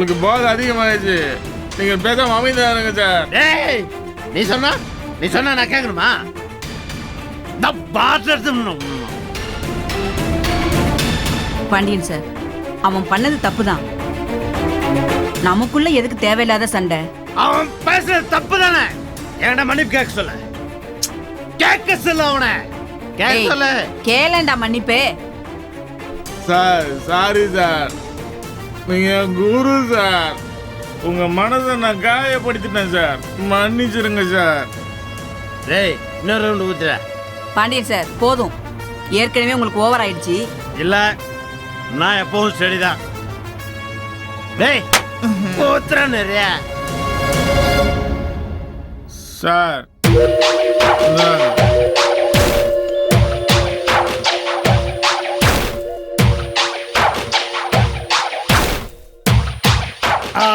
உங்களுக்கு போதை அதிகமாகிடுச்சு நீங்க பேசாம அமைதியா இருங்க சார். டேய் நீ சொன்னா? நீ சொன்னா நான் கேட்கணுமா நான் பார்த்து பாண்டியன் சார் அவன் பண்ணது தப்புதான். நமக்குள்ள எதுக்கு தேவையில்லாத சண்டை? அவன் பேசுறது தப்பு தானே என்கிட்ட மன்னிப்பு கேட்க சொல்ல. கேட்க சொல்ல அவனை. கேட்க ஏய், சொல்ல. கேளண்டா மன்னிப்பே. Sir sorry sir. நீங்க என் குரு சார். உங்க மனதை நான் காயப்படுத்திட்டேன் சார். மன்னிச்சிருங்க சார். டேய் இன்னொரு ரவுண்டு ஊத்துற பாண்டியன் சார் போதும். ஏற்கனவே உங்களுக்கு ஓவர் ஆயிடுச்சு. இல்ல நான் எப்பவும் ஸ்டடி தான் டேய் ஊத்துற நிறைய. சார்.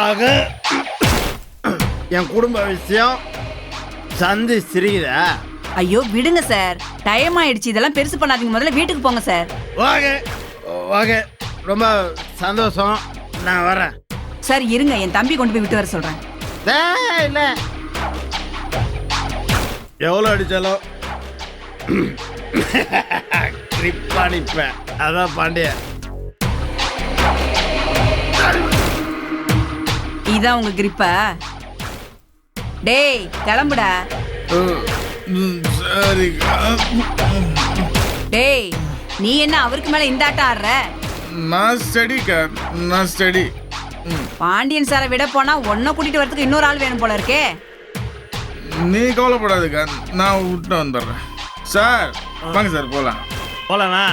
ஆக என் குடும்ப விஷயம் சந்தி சிரிக்குதா? ஐயோ விடுங்க சார். டைம் ஆயிடுச்சு. இதெல்லாம் பெருசு பண்ணாதீங்க. முதல்ல வீட்டுக்கு போங்க சார். ஓகே ஓகே ரொம்ப சந்தோஷம். நான் வரேன். சார் இருங்க. என் தம்பி கொண்டு போய் விட்டு வர சொல்றேன். இல்ல எவ்வளோ அடிச்சாலும் ட்ரிப் அடிப்பேன். அதான் பாண்டிய இதான் உங்க கிரிப்பா டேய் கிளம்புடா. டேய் நீ என்ன அவருக்கு மேல இந்த ஆட்டம் ஆடுற? நான் ஸ்டடிக்கா நான் ஸ்டடி பாண்டியன் சாரை விட போனா ஒன்ன கூட்டிட்டு வரதுக்கு இன்னொரு ஆள் வேணும் போல இருக்கே. நீ கவலைப்படாதுக்கா நான் விட்டு வந்துடுறேன். சார் வாங்க சார் போகலாம் போலண்ணா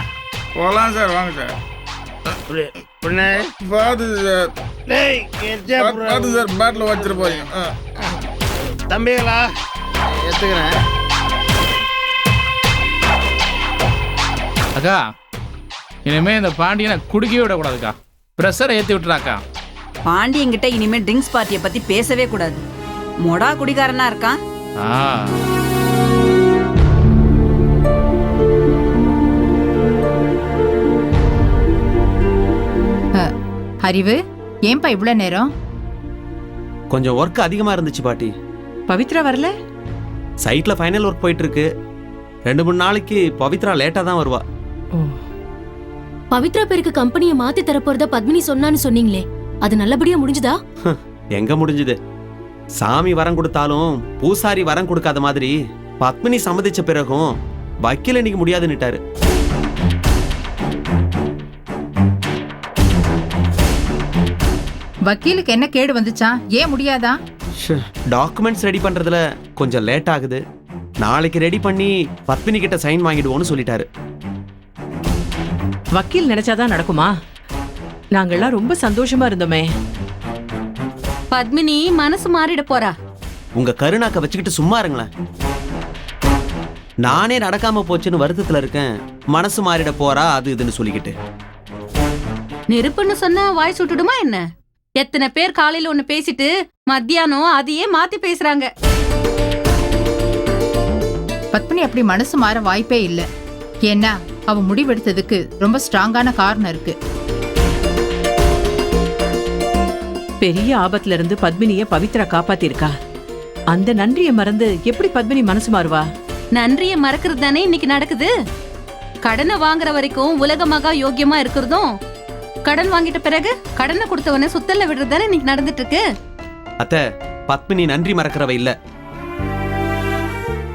போகலாம் சார் வாங்க சார் பின்ன பார்த்து சார். டேய் பார்த்து சார் பேட்டில் வச்சுட்டு போறீங்க. தம்பிகளா எடுத்துக்கிறேன் அக்கா இனிமே இந்த பாண்டியனை குடிக்கவே விடக்கூடாதுக்கா. ப்ரெஷரை ஏற்றி விட்டுறாக்கா. பாண்டியன் கிட்ட இனிமே ட்ரிங்க்ஸ் பார்ட்டியை பத்தி பேசவே கூடாது. மொடா குடிகாரனா இருக்கான். ஆ. அறிவு? ஏன்பா இவ்வளோ நேரம்? கொஞ்சம் ஒர்க் அதிகமா இருந்துச்சு பாட்டி. பவித்ரா வரல? சைட்ல ஃபைனல் ஒர்க் போயிட்டு இருக்கு ரெண்டு மூணு நாளைக்கு பவித்ரா லேட்டா தான் வருவா. பவித்ரா பேருக்கு கம்பெனியை மாத்தி தரப்போறதா பத்மினி சொன்னான்னு சொன்னீங்களே. அது நல்லபடியா முடிஞ்சுதா? எங்க முடிஞ்சுது? சாமி வரம் கொடுத்தாலும் பூசாரி வரம் கொடுக்காத மாதிரி பத்மினி சம்மதிச்ச பிறகும் வக்கீல் இன்னைக்கு முடியாதுன்னுட்டாரு. வக்கீலுக்கு என்ன கேடு வந்துச்சான் ஏன் முடியாதா? டாக்குமெண்ட்ஸ் ரெடி பண்றதுல கொஞ்சம் லேட் ஆகுது. நாளைக்கு ரெடி பண்ணி பத்மினி கிட்ட சைன் வாங்கிடுவோன்னு சொல்லிட்டாரு. வக்கீல் நினைச்சாதான் நடக்குமா? நாங்கெல்லாம் ரொம்ப சந்தோஷமா இருந்தோமே. பத்மினி மனசு மாறிட போறா. உங்க கருணாக்க வச்சுக்கிட்டு சும்மா இருங்களேன். நானே நடக்காம போச்சுன்னு வருத்தத்துல இருக்கேன். மனசு மாறிட போறா அது இதுன்னு சொல்லிக்கிட்டு. நெருப்புன்னு சொன்னா வாய் சுட்டுடுமா என்ன? எத்தனை பேர் காலையில ஒண்ணு பேசிட்டு மத்தியானம் அதையே மாத்தி பேசுறாங்க. பத்மினி அப்படி மனசு மாற வாய்ப்பே இல்லை. ஏன்னா அவ முடிவெடுத்ததுக்கு ரொம்ப ஸ்ட்ராங்கான காரணம் இருக்கு. பெரிய ஆபத்துல இருந்து பத்மினிய பவித்ரா காப்பாத்திருக்கா. அந்த நன்றியை மறந்து எப்படி பத்மினி மனசு மாறுவா? நன்றிய மறக்கிறது தானே இன்னைக்கு நடக்குது? கடனை வாங்குற வரைக்கும் உலக மகா யோக்கியமா இருக்கிறதும் கடன் வாங்கிட்ட பிறகு கடனை கொடுத்தவன சுத்தல்ல விடுறது தானே இன்னைக்கு நடந்துட்டு இருக்கு அத்த பத்மினி நன்றி மறக்கிறவ இல்ல.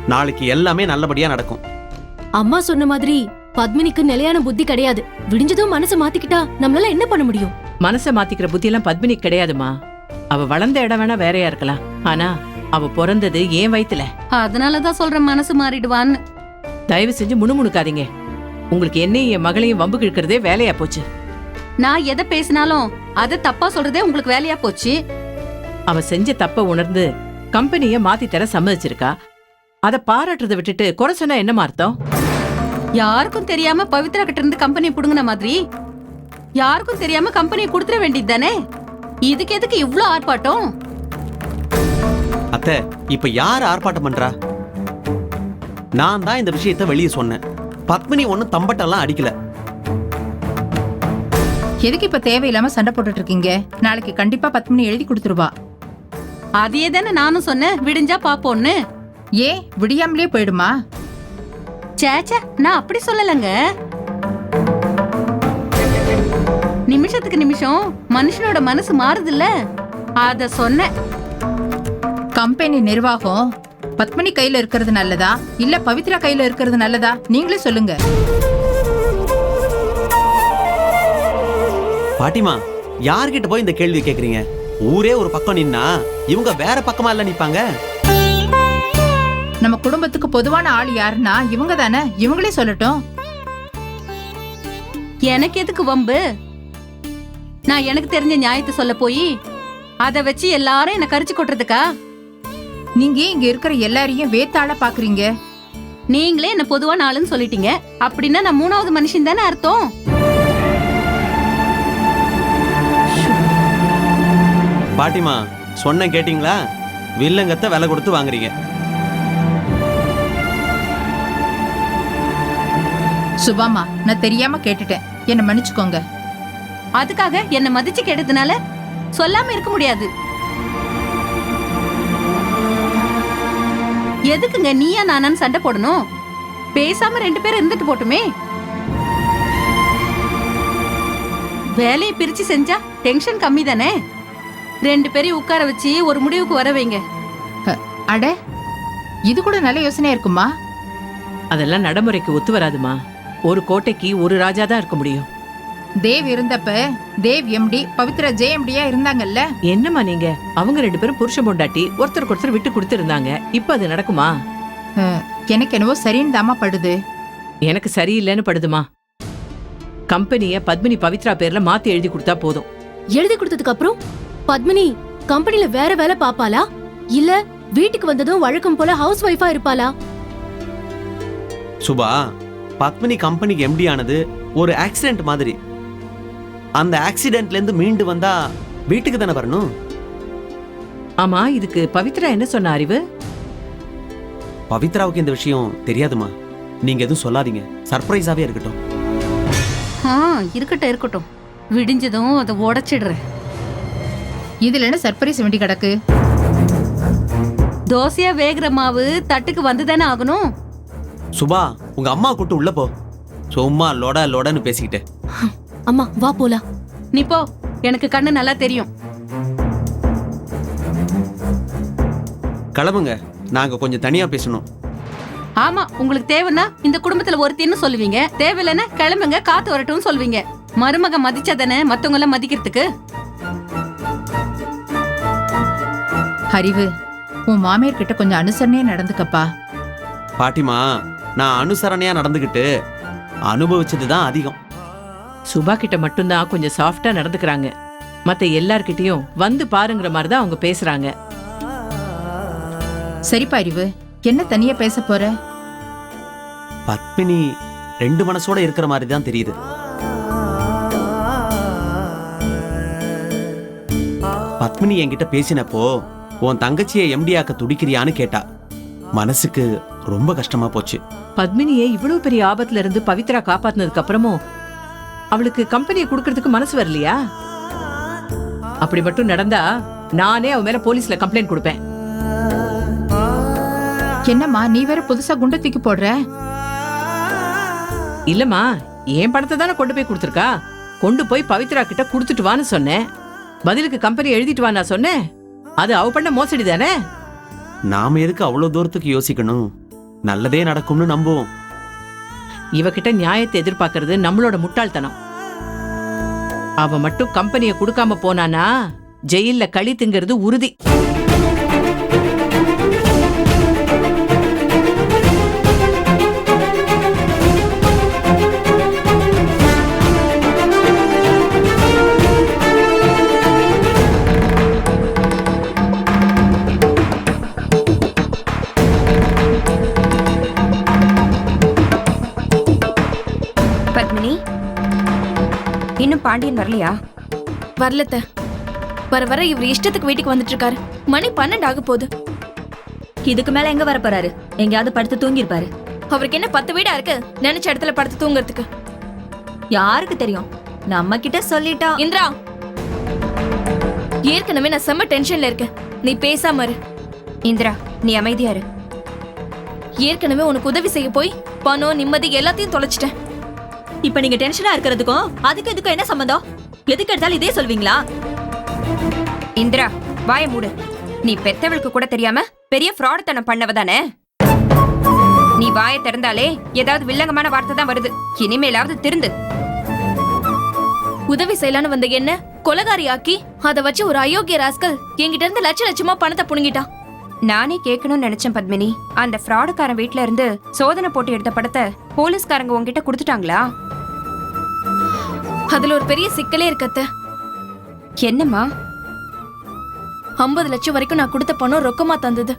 நாளைக்கு எல்லாமே நல்லபடியா நடக்கும். அம்மா சொன்ன மாதிரி பத்மினிக்கு நிலையான புத்தி கிடையாது. விடிஞ்சதும் மனசை மாத்திக்கிட்டா நம்மளால என்ன பண்ண முடியும்? மனசை மாத்திக்கிற புத்தியெல்லாம் பத்மினி கிடையாதுமா. அவ வளர்ந்த இடம் வேணா வேறையா இருக்கலாம். ஆனா அவ பிறந்தது ஏன் வயித்துல? அதனாலதான் சொல்றேன் மனசு மாறிடுவான்னு. தயவு செஞ்சு முணுமுணுக்காதீங்க. உங்களுக்கு என்னையும் என் மகளையும் வம்பு கிழக்கிறதே வேலையா போச்சு. நான் எதை பேசினாலும் அதை தப்பா சொல்றதே உங்களுக்கு வேலையா போச்சு? அவ செஞ்ச தப்ப உணர்ந்து கம்பெனிய மாத்தி தர சம்மதிச்சிருக்கா. அத பாராட்டுறதை விட்டுட்டு குறை சொன்னா என்னமா அர்த்தம்? யாருக்கும் தெரியாம பவித்ரா கிட்ட இருந்து கம்பெனி புடுங்கின மாதிரி? யாருக்கும் தெரியாம கம்பெனியை கொடுத்துட வேண்டியது தானே? இதுக்கு எதுக்கு இவ்ளோ ஆர்ப்பாட்டம்? அத்த இப்ப யார் ஆர்ப்பாட்டம் பண்றா? நான் தான் இந்த விஷயத்த வெளியே சொன்னேன். பத்மினி ஒன்னும் தம்பட்டெல்லாம் அடிக்கல. எதுக்கு இப்ப தேவையில்லாம சண்டை போட்டுட்டு இருக்கீங்க? நாளைக்கு கண்டிப்பா பத்மினி எழுதி கொடுத்துருவா. அதையே தானே நானும் சொன்னேன். விடிஞ்சா பாப்போன்னு ஏன்? விடியாமலே போயிடுமா? சேச்சே நான் அப்படி சொல்லலங்க. நிமிஷத்துக்கு நிமிஷம். மனுஷனோட மனசு மாறுதுல்ல. அத சொன்னேன். கம்பெனி நிர்வாகம் பத்மினி கையில இருக்கிறது நல்லதா? இல்ல பவித்ரா கையில இருக்கிறது நல்லதா? நீங்களே சொல்லுங்க. பாட்டிமா யார்கிட்ட போய் இந்த கேள்வி கேக்குறீங்க? ஊரே ஒரு பக்கம் நின்னா இவங்க வேற பக்கமா இல்ல நிப்பாங்க? நம்ம குடும்பத்துக்கு பொதுவான ஆள் யாருன்னா இவங்க தானே? இவங்களே சொல்லட்டும். எனக்கு எதுக்கு வம்பு? நான் எனக்கு தெரிஞ்ச நியாயத்தை சொல்ல போய் அத வச்சு எல்லாரும் என்ன கரிச்சு கொட்டுறதுக்கா? நீங்க இங்க இருக்கிற எல்லாரையும் வேத்தாள பாக்குறீங்க? நீங்களே என்ன பொதுவான ஆளுன்னு சொல்லிட்டீங்க. அப்படின்னா நான் மூணாவது மனுஷன் தானே அர்த்தம்? பாட்டிமா சொன்ன கேட்டிங்களா? வில்லங்கத்தை விலை கொடுத்து வாங்குறீங்க. சுபாமா நான் தெரியாம கேட்டுட்டேன். என்ன மன்னிச்சுக்கோங்க. அதுக்காக என்ன மதிச்சு கேட்டதுனால சொல்லாம இருக்க முடியாது. எதுக்குங்க நீயா நானான்னு சண்டை போடணும்? பேசாம ரெண்டு பேரும் இருந்துட்டு போட்டுமே. வேலையை பிரிச்சு செஞ்சா டென்ஷன் கம்மி தானே ரெண்டு பேரையும் உட்கார வச்சு ஒரு முடிவுக்கு வர வைங்க. அட இது கூட நல்ல யோசனையா இருக்குமா? அதெல்லாம் நடைமுறைக்கு ஒத்து வராதுமா. ஒரு கோட்டைக்கு ஒரு ராஜா தான் இருக்க முடியும். தேவ் இருந்தப்ப தேவ் எம்டி பவித்ரா ஜேஎம்டியா இருந்தாங்கல்ல? என்னம்மா நீங்க? அவங்க ரெண்டு பேரும் புருஷன் பொண்டாட்டி ஒருத்தருக்கு ஒருத்தர் விட்டு கொடுத்திருந்தாங்க. இப்ப அது நடக்குமா? எனக்கு என்னவோ சரின்னு தாமா படுது. எனக்கு சரியில்லைன்னு படுதுமா. கம்பெனிய பத்மினி பவித்ரா பேர்ல மாத்தி எழுதி கொடுத்தா போதும். எழுதி கொடுத்ததுக்கு அப்புறம்? பத்மினி கம்பெனில வேற வேலை பாப்பாளா? இல்ல வீட்டுக்கு வந்ததும் வழக்கம் போல ஹவுஸ் ஒய்ஃபா இருப்பாளா? சுபா பத்மினி கம்பெனிக்கு எம்டி ஆனது ஒரு ஆக்சிடென்ட் மாதிரி. அந்த ஆக்சிடென்ட்ல இருந்து மீண்டு வந்தா வீட்டுக்கு தானே வரணும்? ஆமா இதுக்கு பவித்ரா என்ன சொன்ன அறிவு? பவித்ராவுக்கு இந்த விஷயம் தெரியாதுமா? நீங்க எதுவும் சொல்லாதீங்க. சர்ப்ரைஸாவே இருக்கட்டும். ஆ இருக்கட்டும் இருக்கட்டும். விடிஞ்சதும் அதை உடைச்சிடுறேன். இதுல என்ன சர்ப்ரைஸ் வேண்டி கிடக்கு? தோசையா வேகிற மாவு தட்டுக்கு வந்துதானே ஆகணும்? சுபா உங்க அம்மா கூட்டு உள்ள போ. சும்மா லொட லொடன்னு பேசிக்கிட்டு. அம்மா வா போலாம். நீ போ. எனக்கு கண்ணு நல்லா தெரியும். கிளம்புங்க. நாங்க கொஞ்சம் தனியா பேசணும். ஆமா உங்களுக்கு தேவைன்னா இந்த குடும்பத்துல ஒருத்தின்னு சொல்லுவீங்க. தேவையில்லைன்னா கிளம்புங்க காத்து வரட்டும்னு சொல்லுவீங்க. மருமக மதிச்சாதானே மத்தவங்க எல்லாம் மதிக்கிறதுக்கு? அறிவு உன் மாமியார் கிட்ட கொஞ்சம் அனுசரணையா நடந்துக்கப்பா. பாட்டிமா நான் அனுசரணையா நடந்துக்கிட்டு அனுபவிச்சது தான் அதிகம். சுபா கிட்ட மட்டும்தான் கொஞ்சம் சாஃப்டா நடந்துக்கிறாங்க. மத்த எல்லார்கிட்டயும் வந்து பாருங்கிற மாதிரி தான் அவங்க பேசுறாங்க. சரிப்பா அறிவு என்ன தனியா பேச போற? பத்மினி ரெண்டு மனசோட இருக்கிற மாதிரி தான் தெரியுது. பத்மினி என்கிட்ட பேசினப்போ உன் தங்கச்சியை எம்டி ஆக்க துடிக்கிறியான்னு கேட்டா மனசுக்கு ரொம்ப கஷ்டமா போச்சு. பத்மினியை இவ்வளவு பெரிய ஆபத்துல இருந்து பவித்ரா காப்பாத்தினதுக்கு அப்புறமும் அவளுக்கு கம்பெனியை கொடுக்கறதுக்கு மனசு வரலையா? அப்படி மட்டும் நடந்தா நானே அவ மேல போலீஸ்ல கம்ப்ளைண்ட் கொடுப்பேன். என்னம்மா நீ வேற புதுசா குண்டை தூக்கி போடுற? இல்லம்மா என் பணத்தை தானே கொண்டு போய் கொடுத்துருக்கா? கொண்டு போய் பவித்ரா கிட்ட கொடுத்துட்டு வான்னு சொன்னேன். பதிலுக்கு கம்பெனி எழுதிட்டு வா நான் சொன்னேன். அது அவ பண்ண மோசடி தானே நாம எதுக்கு அவ்வளவு தூரத்துக்கு யோசிக்கணும்? நல்லதே நடக்கும்னு நம்புவோம். இவகிட்ட நியாயத்தை எதிர்பார்க்கறது நம்மளோட முட்டாள்தனம். அவ மட்டும் கம்பெனியை கொடுக்காம போனானா ஜெயில்ல களி திங்கிறது உறுதி. இன்னும் பாண்டியன் வரலையா? வரலத்த. வர வர இவர் இஷ்டத்துக்கு வீட்டுக்கு வந்துட்டு இருக்காரு மணி பன்னெண்டு ஆக போகுது. இதுக்கு மேல எங்க வர போறாரு? எங்கேயாவது படுத்து தூங்கியிருப்பாரு. அவருக்கு என்ன பத்து வீடா இருக்கு? நினைச்ச இடத்துல படுத்து தூங்குறதுக்கு. யாருக்கு தெரியும்? நம்ம கிட்ட சொல்லிட்டா. இந்திரா! ஏற்கனவே நான் செம்ம டென்ஷன்ல இருக்கேன். நீ பேசாம இரு. இந்திரா நீ அமைதியா இரு. ஏற்கனவே உனக்கு உதவி செய்ய போய் பணம் நிம்மதி எல்லாத்தையும் தொலைச்சிட்டேன். இப்ப நீங்க டென்ஷனா இருக்கிறதுக்கும் அதுக்கு இதுக்கும் என்ன சம்பந்தம்? எதுக்கு எடுத்தாலும் இதே சொல்வீங்களா? இந்திரா வாய மூடு. நீ பெத்தவளுக்கு கூட தெரியாம பெரிய ஃப்ராடுத்தனம் பண்ணவ தானே? நீ வாயை திறந்தாலே ஏதாவது வில்லங்கமான வார்த்தை தான் வருது. இனிமேலாவது திருந்து. உதவி செய்யலான்னு வந்த என்ன? கொலகாரி ஆக்கி அதை வச்சு ஒரு அயோக்கிய ராஸ்கல் என்கிட்ட இருந்து லட்ச லட்சமா பணத்தை புடுங்கிட்டான் நானே கேட்கணும்னு நினைச்சேன் பத்மினி. அந்த ஃப்ராடுக்காரன் வீட்ல இருந்து சோதனை போட்டு எடுத்த படத்தை போலீஸ்காரங்க உன்கிட்ட கொடுத்துட்டாங்களா? அதுல ஒரு பெரிய சிக்கலே இருக்கத்த. என்னம்மா? ஐம்பது லட்சம் வரைக்கும் நான் கொடுத்த பணம் ரொக்கமா தந்தது.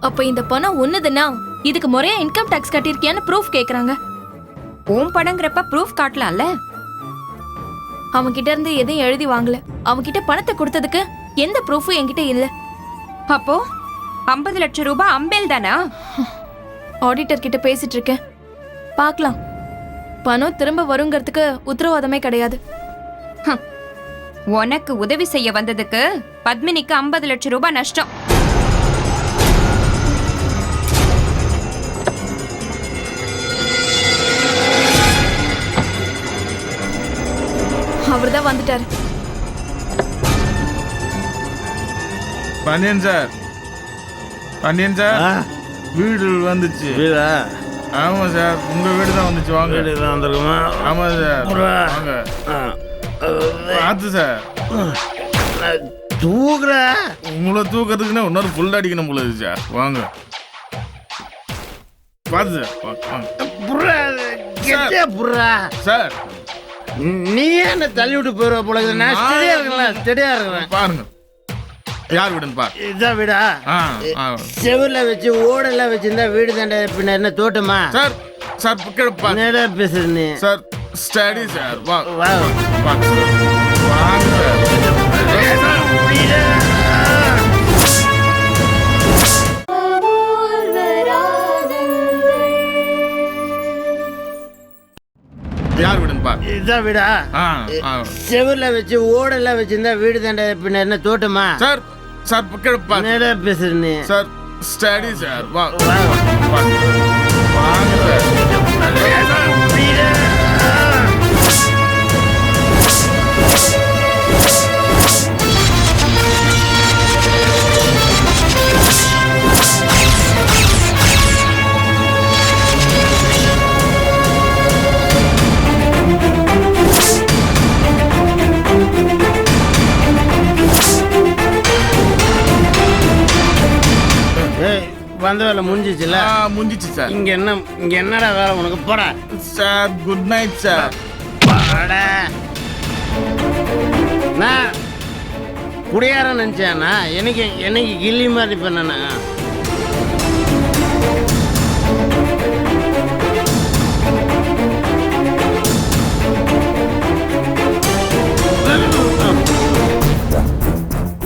அப்ப இந்த பணம் ஒண்ணுதுன்னா இதுக்கு முறையா இன்கம் டாக்ஸ் கட்டியிருக்கியான்னு ப்ரூஃப் கேக்குறாங்க. உன் படங்கிறப்ப ப்ரூஃப் காட்டலாம்ல? அவன் கிட்ட இருந்து எதையும் எழுதி வாங்கல. அவன் கிட்ட பணத்தை கொடுத்ததுக்கு எந்த ப்ரூஃபும் என்கிட்ட இல்ல. அப்போ ஐம்பது லட்சம் ரூபாய் அம்பேல் தானா ஆடிட்டர் கிட்ட பேசிட்டு இருக்கேன். பார்க்கலாம். பணம் திரும்ப வருங்கிறதுக்கு உத்தரவாதமே கிடையாது. உனக்கு உதவி செய்ய வந்ததுக்கு பத்மினிக்கு ஐம்பது லட்சம் ரூபாய் நஷ்டம். அவர் தான் வந்துட்டாரு. பாண்டியன் சார். பாண்டியன் சார். ஆ, வீடு வந்துச்சு. வீடா? ஆமா சார். உங்க வீடு தான் வந்துச்சு வாங்க. வீடு தான் வந்திருக்குமா? ஆமா சார். வாங்க. பார்த்து சார். நான் தூக்குறேன் உங்களை தூக்கிறதுக்குன்னா இன்னொரு ஃபுல் அடிக்கணும் போல சார். வாங்க. பார்த்து சார். வாங்க, சார். நீ என்ன தள்ளி விட்டு போயிருவ போல. நான் ஸ்டெடியா இருக்கேன் ஸ்டெடியா இருக்கிறேன். பாருங்க. யார் வீடுன்னு பாரு. இதான் வீடா? செவுல வச்சு ஓடெல்லாம் வச்சிருந்தா வீடு தாண்டா பின்ன என்ன தோட்டமா? சார் சார் கீழே பாரு. என்னடா பேசுற நீ சார் ஸ்டடி சார். வா. வா. வாங்க சார். யார் வீடுன்னு பாரு. இதான் வீடா? செவுல வச்சு ஓடெல்லாம் வச்சிருந்தா வீடு தாண்டா பின்ன என்ன தோட்டமா? சார் சார் கீழே பாரு என்னடா பேசுற நீ சார் ஏய் வந்த வேலை முடிஞ்சிச்சுல. முடிஞ்சிச்சு சார். இங்க என்ன இங்க என்னடா வேலை உனக்கு? போடா. Sir good night sir. போடா. நான் குடியாரம் நினைச்சேனா எனக்கு எனக்கு கில்லி மாதிரி பண்ணனா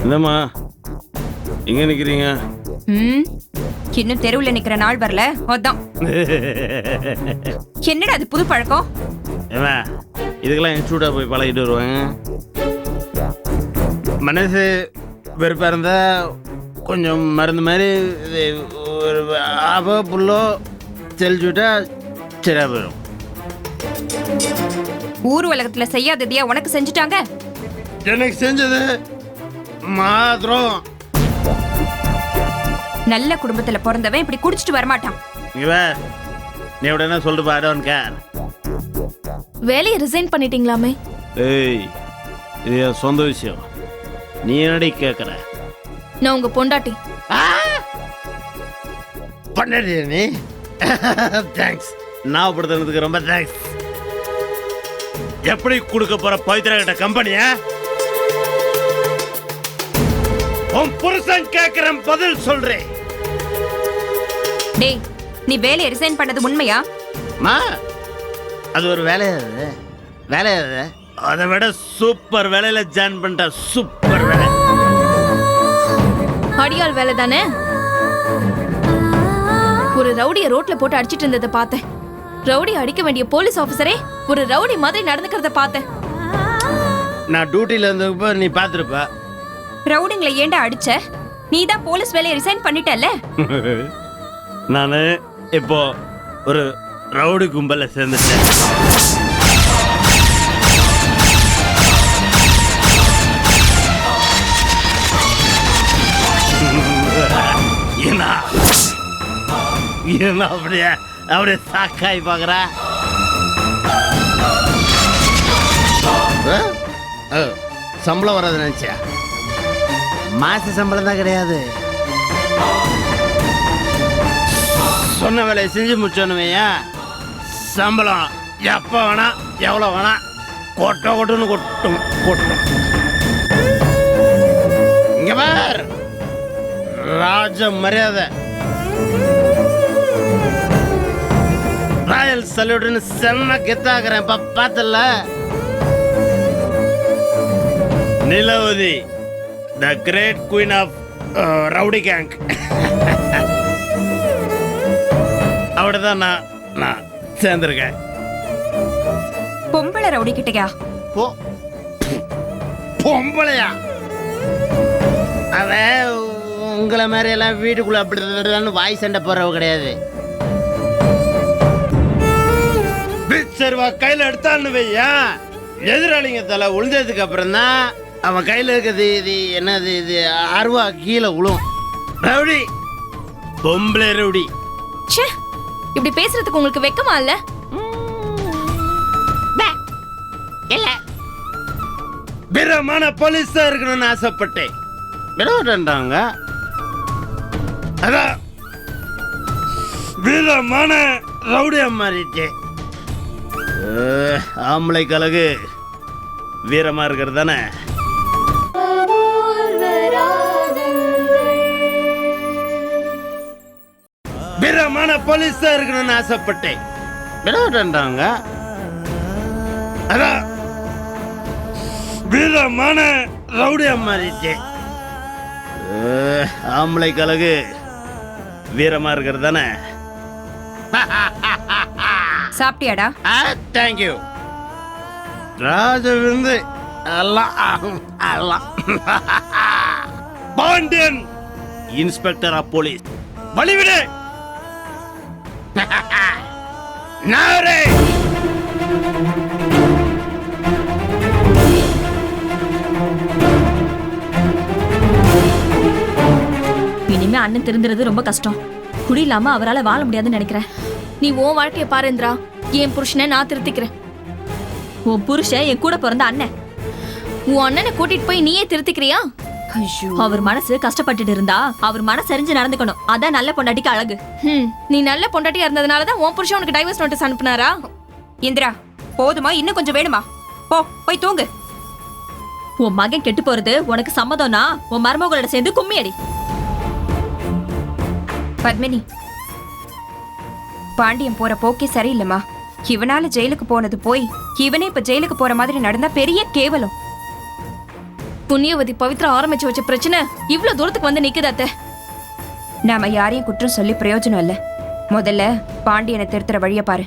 என்னம்மா எங்க நிக்கிறீங்க? ம்? இன்னும் தெருவுல நிக்கிற நாள் வரல. அதான். என்னடா அது புது பழக்கம்? இதுக்கெல்லாம் இன்ஸ்டியூட்டாக போய் பழகிட்டு வருவாங்க மனசு வெறுப்பாக இருந்தால் கொஞ்சம் மருந்து மாதிரி ஒரு ஆபோ புல்லோ தெளிச்சு விட்டா சரியாக போயிடும். ஊர் உலகத்துல செய்யாததையா உனக்கு செஞ்சுட்டாங்க? எனக்கு செஞ்சது மாத்திரம். நல்ல குடும்பத்துல பிறந்தவன் இப்படி குடிச்சிட்டு வரமாட்டான். இவ நீ உடனே சொல்லிட்டு பாரு அவன் கேர் வேலையை ரிசைன் பண்ணிட்டீங்களாமே? ஏய் இது என் சொந்த விஷயம். நீ என்னடி கேட்குற நான் உங்க பொண்டாட்டி. பண்ணடியா நீ? தேங்க்ஸ் ஞாபகப்படுத்துறதுக்கு ரொம்ப தேங்க்ஸ் எப்படி கொடுக்க போற பவித்ரா கிட்ட கம்பெனியா உன் புருஷன் கேட்கிறேன் பதில் சொல்றேன். டேய் நீ வேலையை ரிசைன் பண்ணது உண்மையா? மா அது ஒரு வேலையாது வேலையாது அதை. விட சூப்பர் வேலையில ஜாயின் பண்ணிட்ட சூப்பர் வேலை. அடியாள் வேலை தானே? ஒரு ரவுடிய ரோட்ல போட்டு அடிச்சிட்டு இருந்ததை பார்த்தேன். ரவுடி அடிக்க வேண்டிய போலீஸ் ஆபீசரே ஒரு ரவுடி மாதிரி நடந்துக்கிறத பார்த்தேன். நான் டியூட்டியில் இருந்தப்போ நீ பார்த்துருப்ப. ரவுடிங்களை ஏன்டா அடிச்ச? நீ தான் போலீஸ் வேலையை ரிசைன் பண்ணிட்டல்ல? நான் இப்போ ஒரு ரவுடி கும்பலில் சேர்ந்துட்டேன். என்ன என்ன அப்படியே அப்படியே சாக்காய் பார்க்குற. சம்பளம் வராது நினச்சா மாச சம்பளம் தான் கிடையாது. சொன்ன வேலையை செஞ்சு முடிச்சோன்னுவையா சம்பளம் எப்போ வேணா எவ்வளோ வேணா கொட்ட கொட்டுன்னு கொட்டும் கொட்டும் இங்க பார். ராஜ மரியாதை. ராயல் சல்யூட்னு செம்ம கெத்தாக்குறேன் இப்போ பார்த்தல Nilavathi the great queen of rowdy gang அவட தான் நான் நான் சேர்ந்திருக்கேன். பொம்பளை ரவுடி கிட்டயா போ பொம்பளையா? அவன் உங்களை மாதிரி எல்லாம் வீட்டுக்குள்ள அப்படி வாய் சண்டை போறவ கிடையாது. பிச்சர்வா கையில எடுத்தான்னு வையா? எதிராளிங்க தலை உழுந்ததுக்கு அப்புறம் தான் அவன் கையில இருக்கிறது இது என்னது இது அருவா கீழே விழும் ரவுடி பொம்பளை ரவுடி. ச்சே இப்படி பேசுறதுக்கு உங்களுக்கு வெக்கமா இல்ல? வீரமான போலீஸா இருக்கணும்னு ஆசைப்பட்டேன். விடவிட்டாங்க அதான். வீரமான ரவுடியா மாறிட்டேன். ஆம்பளை கலகு வீரமா இருக்கிறது தானே? போலீஸா இருக்கணும்னு ஆசைப்பட்டேன். விடவிட்டாங்க அதான். வீரமான ரவுடியா மாறிட்டேன். ஆம்பளை கலகு வீரமா இருக்கிறது தானே? சாப்பிட்டியாடா? தேங்க்யூ ராஜ விருந்து பாண்டியன் இன்ஸ்பெக்டர் ஆஃப் போலீஸ் வழிவிடு. நாரே! இனிமே அண்ணன் திருந்துறது ரொம்ப கஷ்டம். குடி இல்லாம அவரால் வாழ முடியாதுன்னு நினைக்கிறேன். நீ உன் வாழ்க்கைய பாருந்திரா என் புருஷனை நான் திருத்திக்கிறேன். உன் புருஷன் என் கூட பிறந்த அண்ணன். உன் அண்ணனை கூட்டிட்டு போய் நீயே திருத்திக்கிறியா? அவர் மனசு கஷ்டப்பட்டுட்டு இருந்தா அவர் மனசு அறிஞ்சு நடந்துக்கணும். அதான் நல்ல பொண்டாட்டிக்கு அழகு. நீ நல்ல பொண்டாட்டியா இருந்ததுனால தான் உன் புருஷன் உனக்கு டைவர்ஸ் நோட்டீஸ் அனுப்புனாரா? இந்திரா போதுமா? இன்னும் கொஞ்சம் வேணுமா? போ போய் தூங்கு. உன் மகன் கெட்டு போறது உனக்கு சம்மதம்னா உன் மருமகளோட சேர்ந்து கும்மி அடி பத்மினி பாண்டியன் போற போக்கே சரியில்லைம்மா. இவனால ஜெயிலுக்கு போனது போய் இவனே இப்ப ஜெயிலுக்கு போற மாதிரி நடந்தா பெரிய கேவலம். புண்ணியவதி பவித்ரா ஆரம்பிச்சு வச்ச பிரச்சனை இவ்வளவு தூரத்துக்கு வந்து நிக்குதாத்த நாம யாரையும் குற்றம் சொல்லி பிரயோஜனம் இல்ல. முதல்ல பாண்டியனை திருத்துற வழிய பாரு.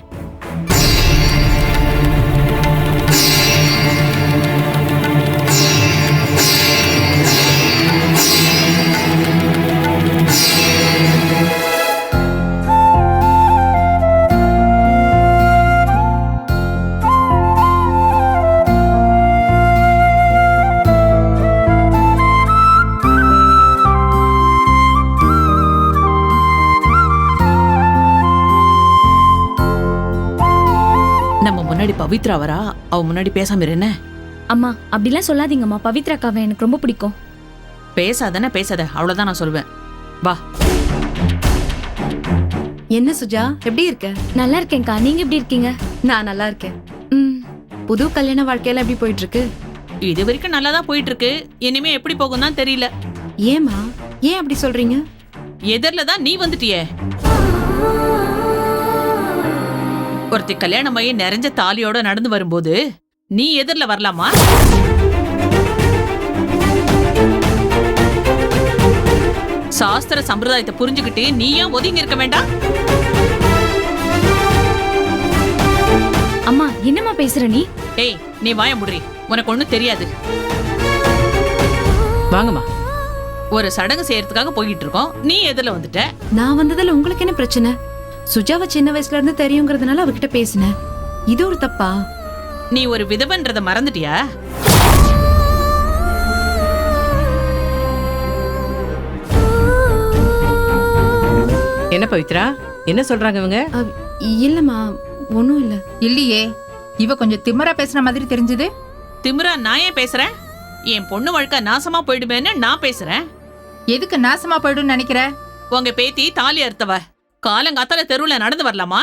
முன்னாடி பவித்ரா வரா? அவ முன்னாடி பேசாம இரு என்ன? அம்மா அப்படிலாம் சொல்லாதீங்கம்மா. பவித்ராக்காவை எனக்கு ரொம்ப பிடிக்கும். பேசாதானே பேசாத. அவ்வளவுதான் நான் சொல்வேன். வா. என்ன சுஜா எப்படி இருக்க? நல்லா இருக்கேன்க்கா. நீங்க எப்படி இருக்கீங்க? நான் நல்லா இருக்கேன். ம் புது கல்யாண வாழ்க்கையில எப்படி போயிட்டு இருக்கு இது வரைக்கும் நல்லா தான் போயிட்டு இருக்கு இனிமே எப்படி போகும் தான் தெரியல. ஏமா ஏன் அப்படி சொல்றீங்க? எதிரில தான் நீ வந்துட்டியே. ஒருத்தி கல்யாணமாயி நிறைஞ்ச தாலியோட நடந்து வரும்போது நீ எதிரில வரலாமா? சாஸ்திர சம்பிரதாயத்தை புரிஞ்சுக்கிட்டு நீ ஏன் ஒதுங்கி இருக்க வேண்டாம்? அம்மா என்னம்மா பேசுற நீ? ஏய் நீ வாய முடி உனக்கு ஒண்ணும் தெரியாது. வாங்கம்மா. ஒரு சடங்கு செய்யறதுக்காக போயிட்டு இருக்கோம். நீ எதுல வந்துட்ட. நான் வந்ததுல உங்களுக்கு என்ன பிரச்சனை? சுஜாவை சின்ன வயசுல இருந்து தெரியுங்கிறதுனால அவகிட்ட பேசினேன் இது ஒரு தப்பா? நீ ஒரு விதவன்றத மறந்துட்டியா? என்ன பவித்ரா? என்ன சொல்றாங்க இவங்க? அவ்- இல்லம்மா ஒன்றும் இல்லை. இல்லையே இவ கொஞ்சம் திமிரா பேசுன மாதிரி தெரிஞ்சது. திமிரா நான் ஏன் பேசுறேன் என் பொண்ணு வாழ்க்கை நாசமா போயிடுமேன்னு நான் பேசுறேன். எதுக்கு நாசமா போயிடும்னு நினைக்கிற? உங்க பேத்தி தாலி அறுத்தவ. காலங்காத்தால தெருவில் நடந்து வரலாமா?